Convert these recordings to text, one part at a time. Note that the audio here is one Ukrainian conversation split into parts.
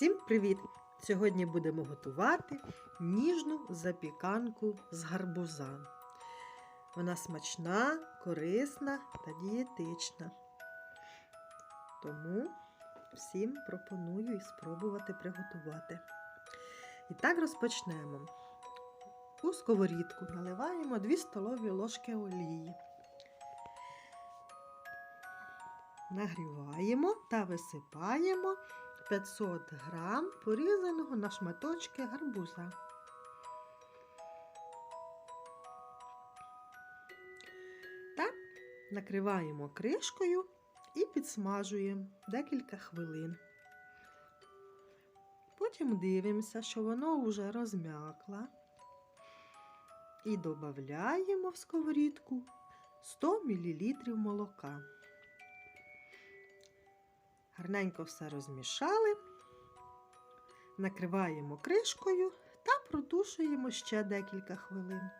Всім привіт! Сьогодні будемо готувати ніжну запіканку з гарбуза. Вона смачна, корисна та дієтична. Тому всім пропоную і спробувати приготувати. І так розпочнемо. У сковорідку наливаємо 2 столові ложки олії. Нагріваємо та висипаємо 500 грам порізаного на шматочки гарбуза. Та накриваємо кришкою і підсмажуємо декілька хвилин. Потім дивимося, що воно вже розм'якло. І додаємо в сковорідку 100 мл молока. Гарненько все розмішали, накриваємо кришкою та протушуємо ще декілька хвилин.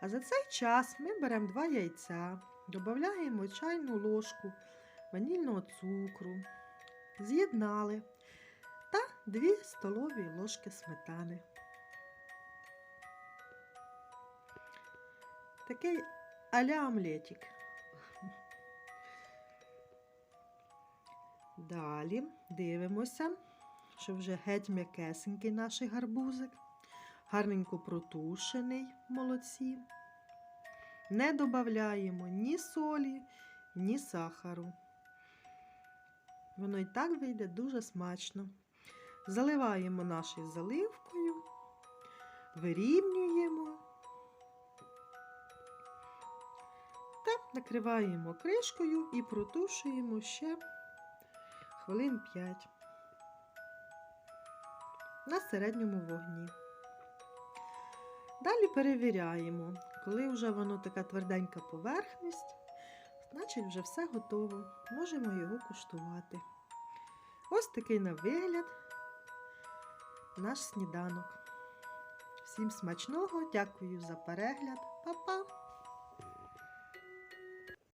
А за цей час ми беремо 2 яйця, додаємо чайну ложку ванільного цукру, з'єднали та 2 столові ложки сметани. Такий а-ля омлетик. Далі дивимося, що вже геть м'якесенький наш гарбузик, гарненько протушений в молоці. Не додаємо ні солі, ні сахару. Воно і так вийде дуже смачно. Заливаємо нашою заливкою, вирівнюємо та накриваємо кришкою і протушуємо ще хвилин 5 на середньому вогні. Далі перевіряємо, коли вже воно така тверденька поверхність, значить вже все готово. Можемо його куштувати. Ось такий на вигляд наш сніданок. Всім смачного, дякую за перегляд, Па-па!